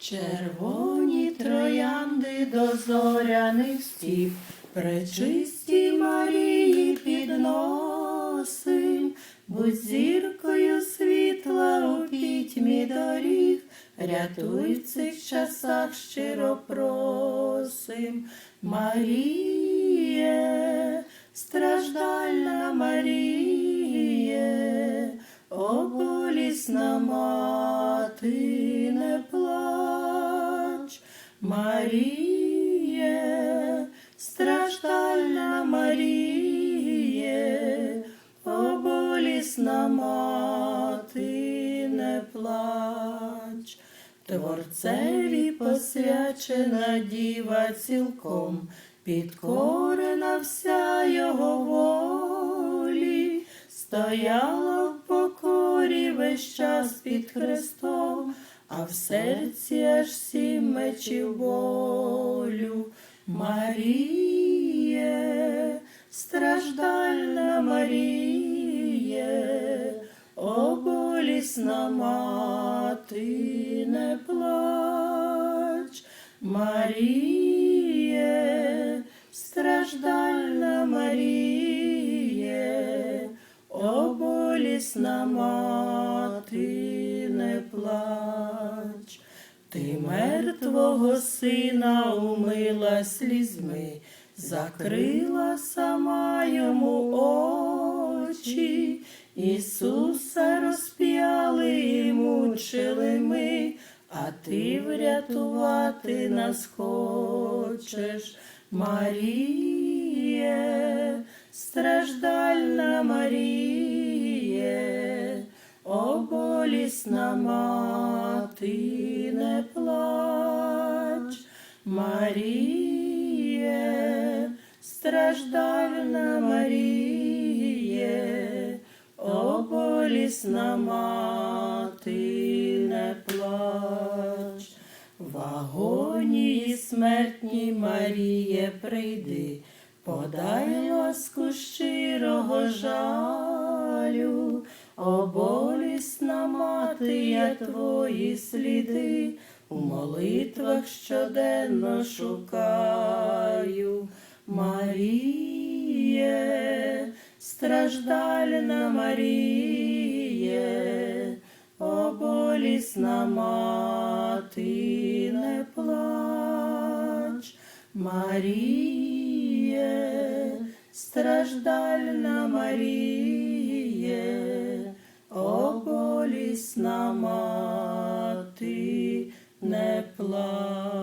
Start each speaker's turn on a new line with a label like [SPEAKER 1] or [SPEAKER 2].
[SPEAKER 1] Червоні троянди до зоряних стів, пречисті Марії підносим, будь зіркою світла у пітьмі доріг, рятуй в цих часах щиро просим, Маріє, страждальна Маріє, о болісна мати, Маріє, страждальна Маріє, о болісна мати, не плач. Творцеві посвячена діва цілком, підкорена вся його волі, стояла в покорі весь час під Христом, а в серці аж сім мечів болю. Маріє, страждальна Маріє, о болісна мати, не плач, Маріє, страждальна Маріє, о болісна мати, Ти мертвого сина умила слізьми, закрила сама йому очі, Ісуса розп'яли і мучили ми, а ти врятувати нас хочеш, Маріє, страждальна Маріє, болісна мати, не плач, Маріє, страждальна Маріє, о болісна мати, не плач. В агонії смертній Маріє, прийди, подай ласку щирого жалю, о болісна мати, я твої сліди у молитвах щоденно шукаю. Маріє, страждальна Маріє, о болісна мати, не плач, Маріє, страждальна Маріє, болісна мати, не плач.